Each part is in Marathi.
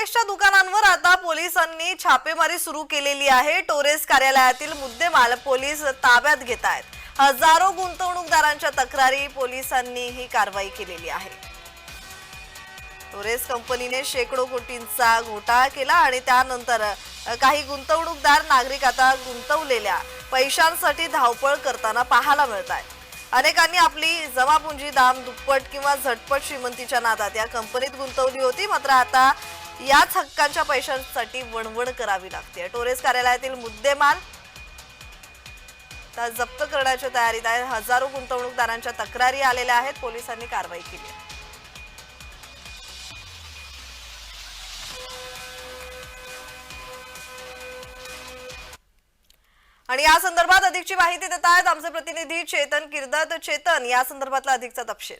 टोरेसच्या दुकानांवर आता पोलिसांनी छापेमारी सुरू केलेली आहे. टोरेस कार्यालयातील मुद्देमाल पोलीस ताब्यात घेत आहेत. हजारो गुंतवणूकदारांच्या तक्रारी पोलिसांनी ही कारवाई केलेली आहे. टोरेस कंपनीने शेकडो कोटींचा घोटाळा केला आणि त्यानंतर काही गुंतवणूकदार नागरिक आता गुंतवलेल्या पैशांसाठी धावपळ करताना पाहायला मिळत आहे. अनेकांनी आपली जमापुंजी दाम दुप्पट किंवा झटपट श्रीमंतीच्या नादात या कंपनीत गुंतवली होती. मात्र आता याच हक्कांच्या पैशांसाठी वणवण करावी लागते. टोरेस कार्यालयातील मुद्देमाल जप्त करण्याच्या तयारीत आहे. हजारो गुंतवणूकदारांच्या तक्रारी आलेल्या आहेत. पोलिसांनी कारवाई केली आहे. आणि या संदर्भात अधिकची माहिती देत आहेत आमचे प्रतिनिधी चेतन किर्दत. चेतन या संदर्भातला अधिकचा तपशील.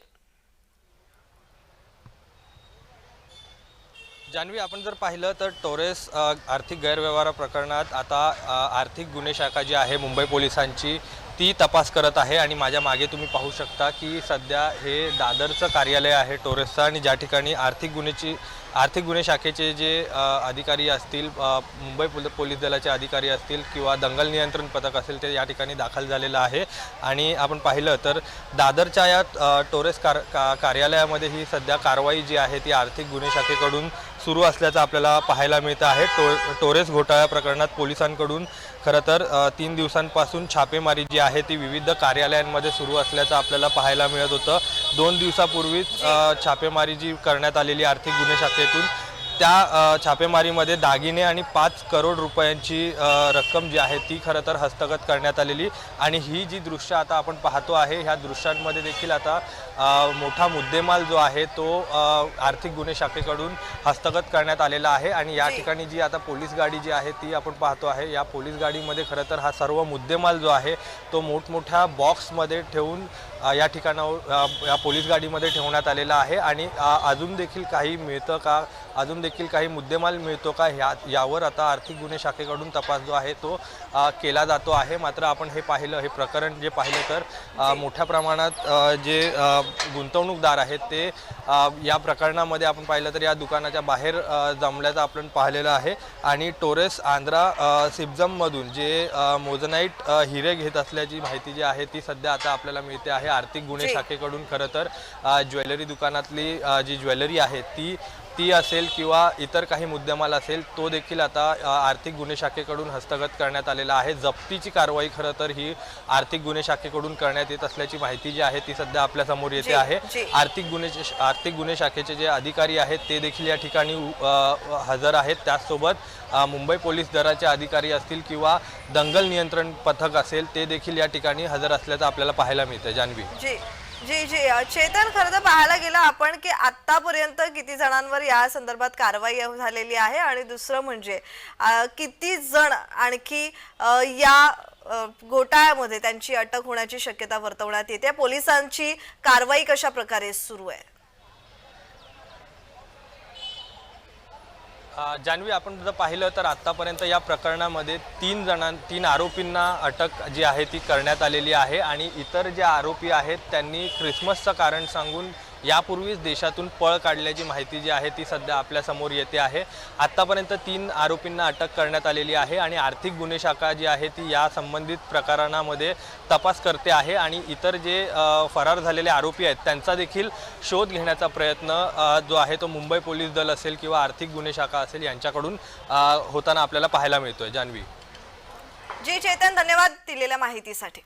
जान्हवी आपण जर पाहिलं तर टोरेस आर्थिक गैरव्यवहार प्रकरणात आता आर्थिक गुन्हे शाखा जी आहे मुंबई पोलिसांची ती तपास करत आहे आणि माझ्या मागे तुम्ही पाहू शकता की सध्या हे दादरचं कार्यालय आहे टोरेसचं आणि ज्या ठिकाणी आर्थिक गुन्हेची आर्थिक गुन्हे शाखेचे जे अधिकारी असतील मुंबई पोल- पोलीस दलाचे अधिकारी असतील किंवा दंगल नियंत्रण पथक असेल ते या ठिकाणी दाखल झालेलं आहे. आणि आपण पाहिलं तर दादरच्या या टोरेस कार का कार्यालयामध्ये ही सध्या कारवाई जी आहे ती आर्थिक गुन्हे शाखेकडून सुरू असल्याचं आपल्याला पाहायला मिळतं आहे. टो टोरेस घोटाळ्या प्रकरणात पोलिसांकडून खरं तर तीन दिवसांपासून छापेमारी जी आहे ती विविध कार्यालयांमध्ये सुरू असल्याचं आपल्याला पाहायला मिळत होतं. दोन दिवसापूर्वीच छापेमारी जी करण्यात आलेली आर्थिक गुन्हे शाखेतून त्या छापेमारीमध्ये दागिने आणि पाच करोड रुपयांची रक्कम जी आहे ती खरं तर हस्तगत करण्यात आलेली आणि ही जी दृश्य आता आपण पाहतो आहे ह्या दृश्यांमध्ये देखील आता मोठा मुद्देमाल जो आहे तो आर्थिक गुन्हे शाखेकडून हस्तगत करण्यात आलेला आहे आणि या. ठिकाणी जी आता पोलीस गाडी जी आहे ती आपण पाहतो आहे या पोलीस गाडीमध्ये खरं तर हा सर्व मुद्देमाल जो आहे तो मोठमोठ्या बॉक्समध्ये ठेवून या ठिकाणावर या पोलीस गाडीमध्ये ठेवण्यात आलेला आहे आणि अजून देखील काही मिळतं का अजून देखील काही मुद्देमाल मिळतो का ह्या यावर आता आर्थिक गुन्हे शाखेकडून तपास जो आहे तो केला जातो आहे. मात्र आपण हे पाहिलं हे प्रकरण जे पाहिलं तर मोठ्या प्रमाणात जे गुंतवणूकदार आहेत ते या प्रकरणामध्ये आपण पाहिलं तर या दुकानाच्या बाहेर जमल्याचं आपण पाहिलेलं आहे. आणि टोरेस आंध्रा अ, सिप्झममधून जे मोजनाईट हिरे घेत असल्याची माहिती जी आहे ती सध्या आता आपल्याला मिळते आहे. आर्थिक गुन्हे. शाखेकडून खरं तर ज्वेलरी दुकानातली जी ज्वेलरी आहे ती ती असेल किंवा इतर काही मुद्देमाल असेल तो देखील आता आर्थिक गुन्हे शाखेकडून हस्तगत करण्यात आलेला आहे. जप्तीची कारवाई खरं तर ही आर्थिक गुन्हे शाखेकडून करण्यात येत असल्याची माहिती जी आहे ती सध्या आपल्यासमोर येते आहे. आर्थिक गुन्हे आर्थिक गुन्हे शाखेचे जे अधिकारी आहेत ते देखील या ठिकाणी हजर आहेत. त्याचसोबत मुंबई पोलीस दलाचे अधिकारी असतील किंवा दंगल नियंत्रण पथक असेल ते देखील या ठिकाणी हजर असल्याचं आपल्याला पाहायला मिळतं जान्हवी जी जी. चेतन खरं तर पाहायला गेलं आपण की आतापर्यंत किती जणांवर या संदर्भात कारवाई झालेली आहे आणि दुसरं म्हणजे किती जण आणखी या घोटाळ्यामध्ये त्यांची अटक होण्याची शक्यता वर्तवण्यात येते. पोलिसांची कारवाई कशा प्रकारे सुरू आहे? जान्हवी आपण जर पाहिलं तर आत्तापर्यंत या प्रकरणामध्ये तीन जणां तीन आरोपींना अटक जी आहे ती करण्यात आलेली आहे आणि इतर जे आरोपी आहेत त्यांनी ख्रिसमसचं कारण सांगून यापूर्वीच देशातून पळ काढल्याची माहिती जी आहे ती सध्या आपल्यासमोर येते आहे. आत्तापर्यंत तीन आरोपींना अटक करण्यात आलेली आहे आणि आर्थिक गुन्हे शाखा जी आहे ती या संबंधित प्रकरणामध्ये तपास करते आहे आणि इतर जे फरार झालेले आरोपी आहेत त्यांचा देखील शोध घेण्याचा प्रयत्न जो आहे तो मुंबई पोलीस दल असेल किंवा आर्थिक गुन्हे शाखा असेल यांच्याकडून होताना आपल्याला पाहायला मिळतोय. जान्हवी. जी चेतन धन्यवाद दिलेल्या माहितीसाठी.